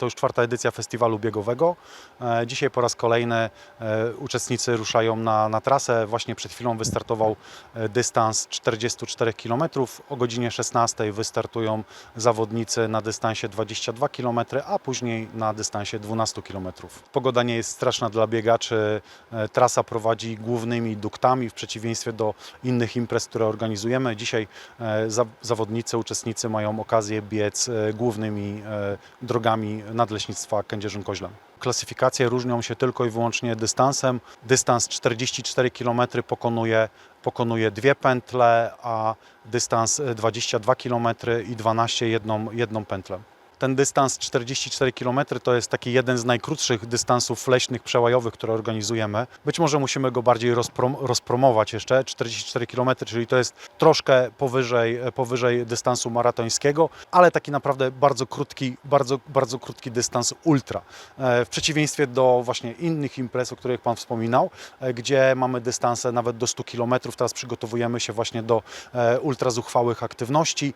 to już czwarta edycja festiwalu biegowego. E, Dzisiaj po raz kolejny e, uczestnicy ruszają na, na trasę. Właśnie przed chwilą wystartował e, dystans 44 km. O godzinie 16 wystartują zawodnicy na dystansie 22 km, a później na dystansie 12 km. Pogoda nie jest straszna dla biegaczy. Trasa prowadzi głównymi duktami w przeciwieństwie do innych imprez, które organizujemy. Dzisiaj za- zawodnicy, uczestnicy mają okazję biec głównymi drogami nadleśnictwa Kędzierzyn-Koźlem. Klasyfikacje różnią się tylko i wyłącznie dystansem. Dystans 44 km pokonuje, pokonuje dwie pętle, a dystans e, 22 km i 12 jedną, jedną pętlę. Ten dystans 44 km to jest taki jeden z najkrótszych dystansów leśnych przełajowych, które organizujemy. Być może musimy go bardziej rozprom rozpromować jeszcze. 44 km, czyli to jest troszkę powyżej, powyżej dystansu maratońskiego, ale taki naprawdę bardzo krótki, bardzo, bardzo krótki dystans ultra. E, W przeciwieństwie do właśnie innych imprez, o których Pan wspominał, e, gdzie mamy dystanse nawet do 100 km. Teraz przygotowujemy się właśnie do e, ultrazuchwałych aktywności,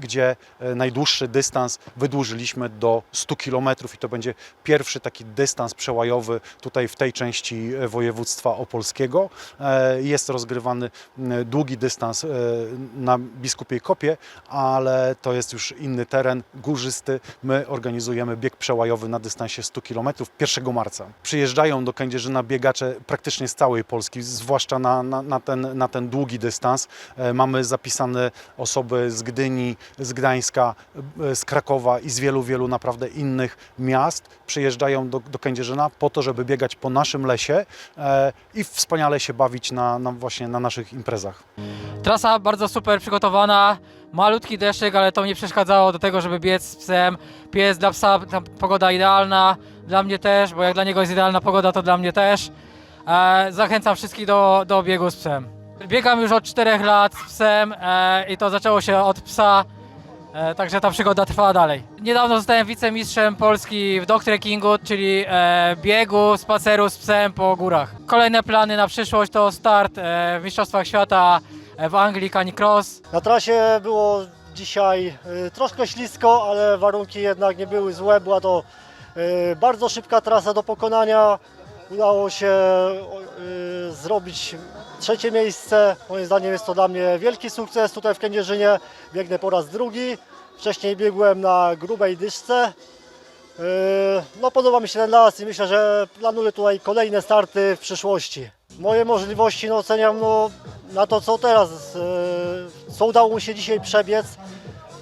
gdzie najdłuższy dystans wydłużyliśmy do 100 km i to będzie pierwszy taki dystans przełajowy tutaj w tej części e, województwa opolskiego. E, Jest rozgrywany długi dystans e, na Biskupiej Kopie, ale to jest już inny teren, górzysty. My organizujemy bieg przełajowy na dystansie 100 km 1 marca. Przyjeżdżają do Kędzierzyna biegacze praktycznie z całej Polski, zwłaszcza na, na, na, ten, na ten długi dystans. Mamy zapisane osoby z Gdyni, z Gdańska, z Krakowa i z wielu, wielu naprawdę innych miast. Przyjeżdżają do, do Kędzierzyna po to, żeby biegać po naszym lesie e, i wspaniale się bawić na, na właśnie na naszych imprezach. Trasa bardzo super przygotowana, malutki deszczyk, ale to nie przeszkadzało do tego, żeby biec z psem. Pies dla psa, pogoda idealna, dla mnie też, bo jak dla niego jest idealna pogoda, to dla mnie też. E, zachęcam wszystkich do, do biegu z psem. Biegam już od 4 lat z psem e, i to zaczęło się od psa, e, także ta przygoda trwa dalej. Niedawno zostałem wicemistrzem Polski w dog trekkingu, czyli e, biegu, spaceru z psem po górach. Kolejne plany na przyszłość to start e, w Mistrzostwach Świata e, w Anglii, Canicross. Na trasie było dzisiaj y, troszkę ślisko, ale warunki jednak nie były złe. Była to bardzo szybka trasa do pokonania. Udało się zrobić trzecie miejsce. Moim zdaniem jest to dla mnie wielki sukces tutaj w Kędzierzynie. Biegnę po raz drugi. Wcześniej biegłem na grubej dyszce. Y, No podoba mi się ten las i myślę, że planuję tutaj kolejne starty w przyszłości. Moje możliwości no, oceniam no, na to, co teraz, y, co udało mi się dzisiaj przebiec.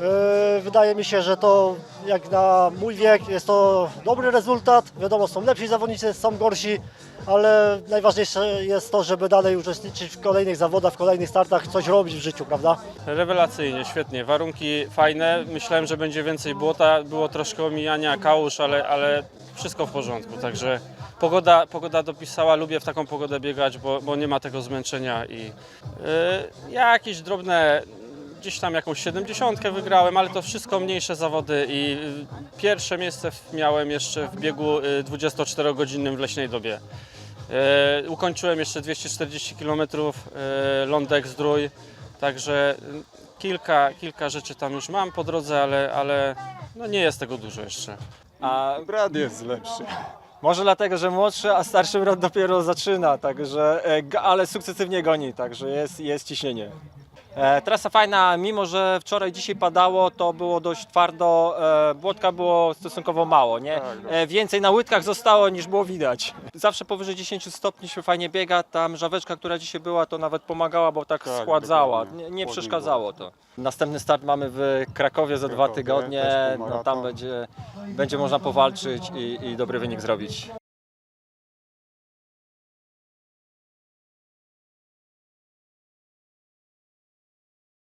Y, Wydaje mi się, że to jak na mój wiek jest to dobry rezultat. Wiadomo, są lepsi zawodnicy, są gorsi, ale najważniejsze jest to, żeby dalej uczestniczyć w kolejnych zawodach, w kolejnych startach, coś robić w życiu, prawda? Rewelacyjnie, świetnie. Warunki fajne. Myślałem, że będzie więcej błota. Było troszkę omijania kałuż, ale, ale wszystko w porządku. Także pogoda, pogoda dopisała. Lubię w taką pogodę biegać, bo, bo nie ma tego zmęczenia. I yy, jakieś drobne, gdzieś tam jakąś 70 wygrałem, ale to wszystko mniejsze zawody. I yy, pierwsze miejsce miałem jeszcze w biegu yy, 24-godzinnym w leśnej dobie. Yy, ukończyłem jeszcze 240 km, lądek zdrój. Także y, kilka, kilka rzeczy tam już mam po drodze, ale, ale no nie jest tego dużo jeszcze. A brat jest lepszy. Może dlatego, że młodszy, a starszy brat dopiero zaczyna, także, e, ale sukcesywnie goni, także jest, jest ciśnienie. E, trasa fajna, mimo że wczoraj, dzisiaj padało, to było dość twardo, e, błotka było stosunkowo mało, nie? E, więcej na łydkach zostało niż było widać. Zawsze powyżej 10 stopni się fajnie biega, tam żaweczka, która dzisiaj była, to nawet pomagała, bo tak, Tak, schładzała, nie, nie przeszkadzało to. Następny start mamy w Krakowie za dwa tygodnie, no tam będzie, będzie można powalczyć i, i dobry wynik zrobić.